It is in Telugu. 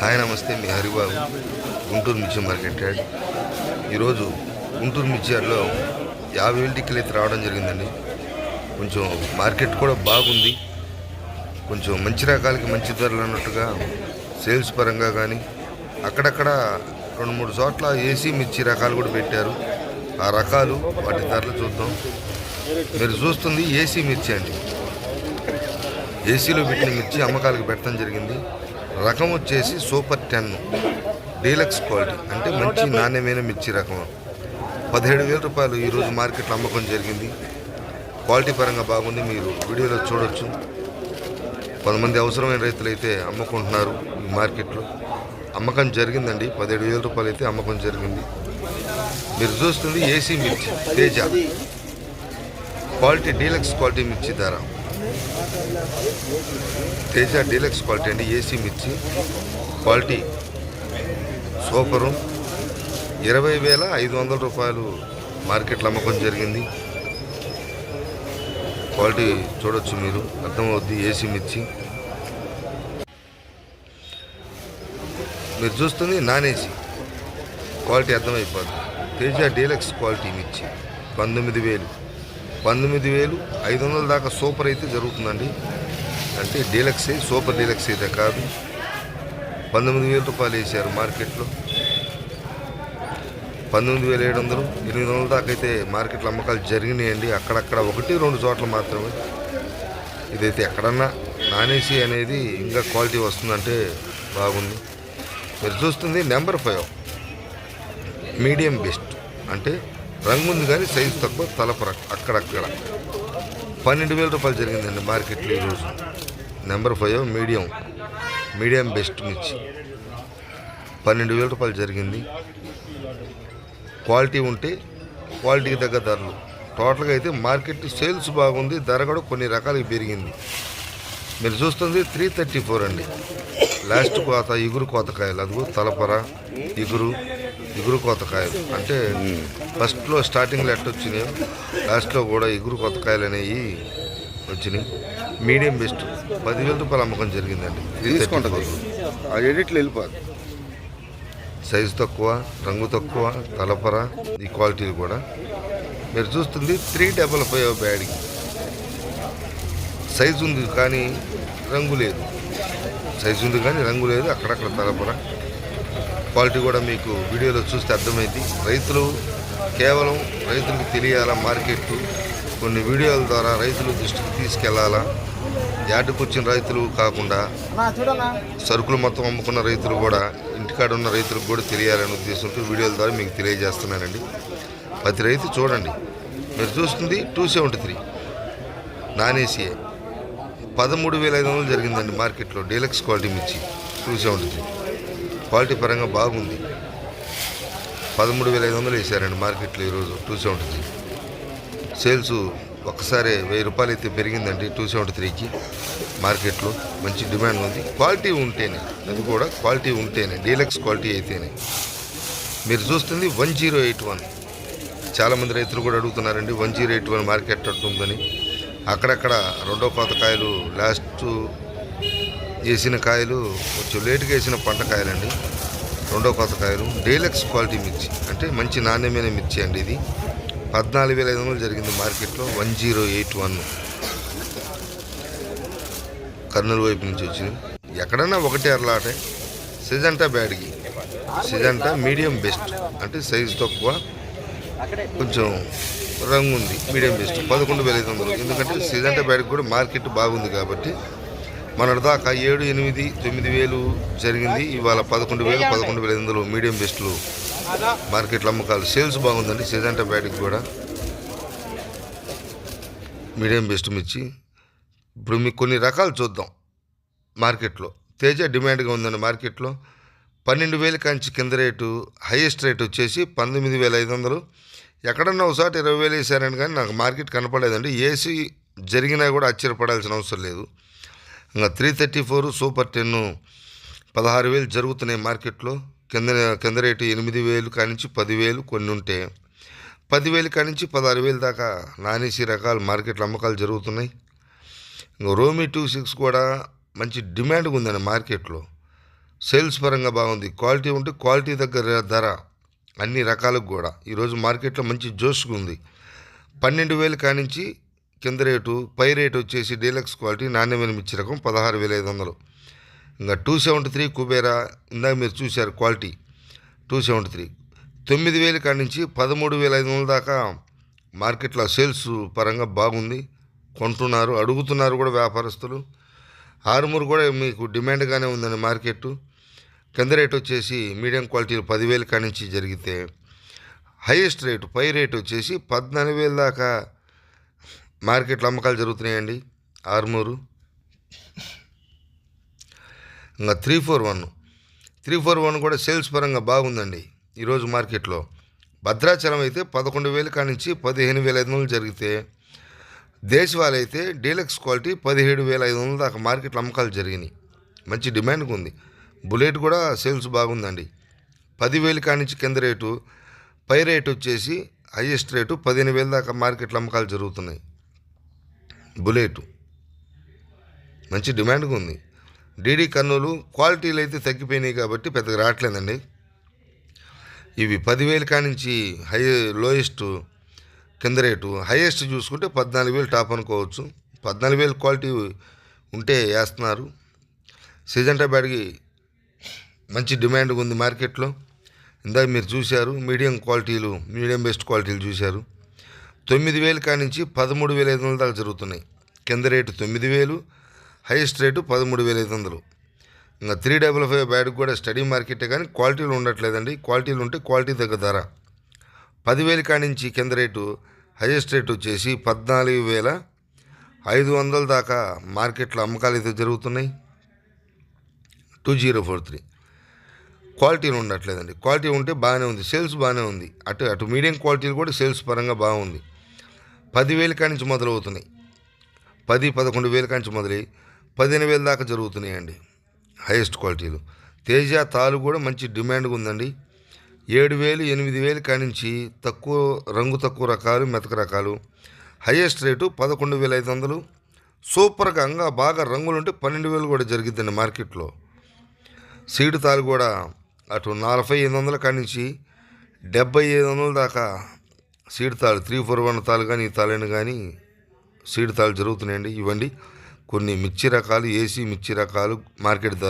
హాయ్ నమస్తే మీ హరిబాబు గుంటూరు మిర్చి మార్కెట్ యార్డ్ ఈరోజు గుంటూరు మిర్చి యార్డ్లో యాభై వేలు టిక్కలు అయితే రావడం జరిగిందండి. కొంచెం మార్కెట్ కూడా బాగుంది. కొంచెం మంచి రకాలకి మంచి ధరలు అన్నట్టుగా సేల్స్ పరంగా కానీ అక్కడక్కడ రెండు మూడు చోట్ల ఏసీ మిర్చి రకాలు కూడా పెట్టారు. ఆ రకాలు వాటి ధరలు చూద్దాం. మీరు చూస్తుంది ఏసీ మిర్చి అండి. ఏసీలో పెట్టిన మిర్చి అమ్మకాలకు పెట్టడం జరిగింది. రకం వచ్చేసి సూపర్ టెన్ డీలక్స్ క్వాలిటీ. అంటే మంచి నాణ్యమైన మిర్చి రకం. పదిహేడు వేల రూపాయలు ఈరోజు మార్కెట్లో అమ్మకం జరిగింది. క్వాలిటీ పరంగా బాగుంది. మీరు వీడియోలో చూడొచ్చు. కొంతమంది అవసరమైన రైతులు అయితే అమ్ముకుంటున్నారు ఈ మార్కెట్లో. అమ్మకం జరిగిందండి. పదిహేడు వేల రూపాయలు అయితే అమ్మకం జరిగింది. మీరు చూస్తుంది ఏసీ మిర్చి తేజ. క్వాలిటీ డీలక్స్ క్వాలిటీ మిర్చి ధర. తేజ డీలక్స్ క్వాలిటీ అండి ఏసీ మిర్చి. Quality super. ఇరవై వేల ఐదు వందల రూపాయలు మార్కెట్లో అమ్మకం జరిగింది. క్వాలిటీ చూడొచ్చు మీరు అర్థమవుద్ది ఏసీ మిర్చి. మీరు చూస్తుంది నాన్ ఏసీ. క్వాలిటీ అర్థమైపోద్ది. తేజ డీలక్స్ క్వాలిటీ మిర్చి పంతొమ్మిది వేలు. పంతొమ్మిది వేలు ఐదు వందల దాకా సూపర్ అయితే జరుగుతుందండి. అంటే డీలక్స్ సూపర్ డీలక్స్ అయితే కాదు. పంతొమ్మిది వేల రూపాయలు వేసారు మార్కెట్లో. పంతొమ్మిది వేల ఏడు వందలు ఎనిమిది వందల దాకా అయితే మార్కెట్లో అమ్మకాలు జరిగినాయండి. అక్కడక్కడ ఒకటి రెండు చోట్ల మాత్రమే. ఇదైతే ఎక్కడన్నా నానేసి అనేది ఇంకా క్వాలిటీ వస్తుందంటే బాగుంది. మీరు చూస్తుంది నెంబర్ ఫైవ్. Medium best. అంటే రంగు ఉంది కానీ సైజు తక్కువ తలపర అక్కడక్కడ పన్నెండు వేల రూపాయలు జరిగిందండి మార్కెట్లో ఈరోజు number five medium. Medium best మిర్చి. పన్నెండు వేల రూపాయలు జరిగింది. క్వాలిటీ ఉంటే క్వాలిటీకి తగ్గ ధరలు. టోటల్గా అయితే మార్కెట్ సేల్స్ బాగుంది ధర కూడా కొన్ని రకాలకి పెరిగింది. మీరు చూస్తుంది త్రీ థర్టీ ఫోర్ అండి. లాస్ట్ కోత ఇగురు కోతకాయలు. అదిగో తలపర ఇగురు ఇగురు కోతకాయలు. అంటే ఫస్ట్లో స్టార్టింగ్లో ఎట్ట వచ్చినాయో లాస్ట్లో కూడా ఇగురు కోతకాయలు అనేవి వచ్చినాయి. మీడియం బెస్ట్ పదివేల రూపాయలు అమ్మకం జరిగిందండి. తీసుకుంటుంది. ఆ ఎడిట్లు వెళ్ళిపోదు సైజు తక్కువ రంగు తక్కువ తలపర ఈ క్వాలిటీలు కూడా. మీరు చూస్తుంది త్రీ డబల్ ఫైవ్ బ్యాడ్కి సైజు ఉంది కానీ రంగు లేదు. సైజు ఉంది కానీ రంగు లేదు అక్కడక్కడ తలపర. క్వాలిటీ కూడా మీకు వీడియోలో చూస్తే అర్థమైంది. రైతులు కేవలం రైతులకు తెలియాలా మార్కెట్ కొన్ని వీడియోల ద్వారా రైతుల దృష్టికి తీసుకెళ్ళాలా? యార్డుకు వచ్చిన రైతులు కాకుండా సరుకులు మొత్తం అమ్ముకున్న రైతులు కూడా ఇంటికాడ ఉన్న రైతులకు కూడా తెలియాలనే ఉద్దేశంతో వీడియోల ద్వారా మీకు తెలియజేస్తున్నానండి. ప్రతి రైతు చూడండి. మీరు చూస్తుంది two seventy three non ACA పదమూడు వేల ఐదు వందలు జరిగిందండి మార్కెట్లో. డీలక్స్ క్వాలిటీ మిర్చి. టూ సెవెంటీ త్రీ క్వాలిటీ పరంగా బాగుంది. పదమూడు వేల ఐదు వందలు వేసారండి మార్కెట్లో ఈరోజు. టూ సెవెంటీ త్రీ సేల్స్ ఒక్కసారి వెయ్యి రూపాయలు అయితే పెరిగిందండి. టూ సెవెంటీ త్రీకి మార్కెట్లో మంచి డిమాండ్ ఉంది. క్వాలిటీ ఉంటేనే అది కూడా క్వాలిటీ ఉంటేనే డీలక్స్ క్వాలిటీ అయితేనే. మీరు చూస్తుంది వన్ జీరో ఎయిట్ వన్. చాలామంది రైతులు కూడా అడుగుతున్నారండి one zero eight one market ఉంటుందని. అక్కడక్కడ రెండో కోత కాయలు లాస్ట్ వేసిన కాయలు కొంచెం లేటుగా వేసిన పంట కాయలండి. రెండో కోత కాయలు డీలక్స్ క్వాలిటీ మిర్చి. అంటే మంచి నాణ్యమైన మిర్చి అండి ఇది. పద్నాలుగు వేల ఐదు వందలు జరిగింది మార్కెట్లో one zero eight one Kurnool వైపు నుంచి వచ్చింది. ఎక్కడన్నా ఒకటే అరలాటే. సిజంటా బ్యాడ్కి సిజంటా మీడియం బెస్ట్. అంటే సైజు తక్కువ. కొంచెం రంగు ఉంది మీడియం బెస్ట్ పదకొండు వేల ఐదు వందలు. ఎందుకంటే సిజంటా బ్యాడ్కి కూడా మార్కెట్ బాగుంది కాబట్టి మన దాకా ఏడు ఎనిమిది తొమ్మిది వేలు జరిగింది. ఇవాళ పదకొండు వేలు పదకొండు వేల ఐదు వందలు మీడియం బెస్ట్లు మార్కెట్లో అమ్మకాలు సేల్స్ బాగుందండి. సిజంటా బ్యాడ్కి కూడా మీడియం బెస్ట్ మిర్చి. ఇప్పుడు మీకు కొన్ని రకాలు చూద్దాం మార్కెట్లో తేజ డిమాండ్గా ఉందండి మార్కెట్లో పన్నెండు వేల కంచి కింద రేటు హైయెస్ట్ రేట్ వచ్చేసి పంతొమ్మిది వేల ఐదు వందలు. ఎక్కడన్నా ఒకసారి ఇరవై వేలు వేసారని కానీ నాకు మార్కెట్ కనపడలేదండి. ఏసీ జరిగినా కూడా ఆశ్చర్యపడాల్సిన అవసరం లేదు. ఇంకా three thirty four super ten పదహారు వేలు జరుగుతున్నాయి మార్కెట్లో. కింద కింద రేటు ఎనిమిది వేలు కానించి పదివేలు కొన్ని ఉంటే. పదివేలు కానించి పదహారు వేలు దాకా నానేసి రకాలు మార్కెట్లో అమ్మకాలు జరుగుతున్నాయి. ఇంకా రోమి టూ సిక్స్ కూడా మంచి డిమాండ్గా ఉందండి మార్కెట్లో. సేల్స్ పరంగా బాగుంది. క్వాలిటీ ఉంటే క్వాలిటీ దగ్గర ధర అన్ని రకాలకు కూడా. ఈరోజు మార్కెట్లో మంచి జోష్గా ఉంది. పన్నెండు వేలు కానించి కింద రేటు పై రేటు వచ్చేసి డీలక్స్ క్వాలిటీ నాణ్యమైన మిర్చి రకం పదహారు వేల ఐదు వందలు. ఇంకా టూ సెవెంటీ త్రీ కుబేరా ఇందాక మీరు చూశారు క్వాలిటీ టూ సెవెంటీ త్రీ. తొమ్మిది వేలు కానించి నుంచి పదమూడు వేల ఐదు వందల దాకా మార్కెట్లో సేల్స్ పరంగా బాగుంది. కొంటున్నారు అడుగుతున్నారు కూడా వ్యాపారస్తులు. ఆరుమూరు కూడా మీకు డిమాండ్గానే ఉందండి మార్కెట్ కింద రేట్ వచ్చేసి మీడియం క్వాలిటీలు పదివేలు కానించి నుంచి జరిగితే హైయెస్ట్ రేటు పై రేట్ వచ్చేసి పద్నాలుగు వేల దాకా మార్కెట్లో అమ్మకాలు జరుగుతున్నాయండి. ఆరుమూరు. ఇంకా three four one. Three four one కూడా సేల్స్ పరంగా బాగుందండి ఈరోజు మార్కెట్లో. భద్రాచలం అయితే పదకొండు వేలు కానించి పదిహేను వేల ఐదు వందలు జరిగితే దేశవాళ అయితే డీలక్స్ క్వాలిటీ పదిహేడు వేల ఐదు వందల దాకా మార్కెట్లో అమ్మకాలు జరిగినాయి. మంచి డిమాండ్గా ఉంది. బుల్లెట్ కూడా సేల్స్ బాగుందండి. పదివేలు కానించి కింద రేటు పై రేటు వచ్చేసి హైయెస్ట్ రేటు పదిహేను వేల దాకా మార్కెట్లో అమ్మకాలు జరుగుతున్నాయి. బుల్లెట్. మంచి డిమాండ్గా ఉంది. డీడీ కర్నూలు క్వాలిటీలు అయితే తగ్గిపోయినాయి కాబట్టి పెద్దగా రావట్లేదండి. ఇవి పదివేలు కానించి హై లోయెస్ట్ కింద రేటు హైయెస్ట్ చూసుకుంటే పద్నాలుగు వేలు టాప్ అనుకోవచ్చు. పద్నాలుగు వేలు క్వాలిటీ ఉంటే వేస్తున్నారు. సీజన్ బ్యాడ్కి మంచి డిమాండ్ ఉంది మార్కెట్లో. ఇందాక మీరు చూశారు మీడియం క్వాలిటీలు మీడియం బెస్ట్ క్వాలిటీలు చూశారు. తొమ్మిది వేలు కానించి పదమూడు వేల ఐదు వందల దాకా జరుగుతున్నాయి. కింద రేటు తొమ్మిది వేలు హైయెస్ట్ రేటు పదమూడు వేల ఐదు వందలు. ఇంకా త్రీ డబల్ ఫైవ్ బ్యాడ్కి కూడా స్టడీ మార్కెటే కానీ క్వాలిటీలు ఉండట్లేదండి. క్వాలిటీలు ఉంటే క్వాలిటీ దగ్గర ధర. పదివేలు కానించి కింద రేటు హైయెస్ట్ రేట్ వచ్చేసి పద్నాలుగు వేల ఐదు వందల దాకా మార్కెట్లో అమ్మకాలు అయితే జరుగుతున్నాయి. Two zero four three. క్వాలిటీలు ఉండట్లేదండి. క్వాలిటీ ఉంటే బాగానే ఉంది. సేల్స్ బాగానే ఉంది. అటు అటు మీడియం క్వాలిటీలు కూడా సేల్స్ పరంగా బాగుంది. పదివేలు కానించి మొదలవుతున్నాయి. పది పదకొండు వేల కానించి మొదలై పదిహేను వేల దాకా జరుగుతున్నాయండి హైయెస్ట్ క్వాలిటీలు. తేజ తాలు కూడా మంచి డిమాండ్గా ఉందండి. ఏడు వేలు ఎనిమిది వేలు కానించి తక్కువ రంగు తక్కువ రకాలు మెతక రకాలు. హైయెస్ట్ రేటు పదకొండు వేల ఐదు వందలు. సూపర్గా ఇంకా బాగా రంగులు ఉంటే పన్నెండు వేలు కూడా జరిగిద్దండి మార్కెట్లో. సీడ్ తాలు కూడా అటు నలభై ఐదు వందల కానించి డెబ్బై ఐదు వందల దాకా సీడ్ తాళ్ళు త్రీ ఫోర్ వన్ తాళ్ళు కానీ ఈ తాళని కానీ సీడ్ తాళ్ళు జరుగుతున్నాయండి. ఇవ్వండి. కొన్ని మిర్చి రకాలు ఏసీ మిర్చి రకాలు మార్కెట్ ధర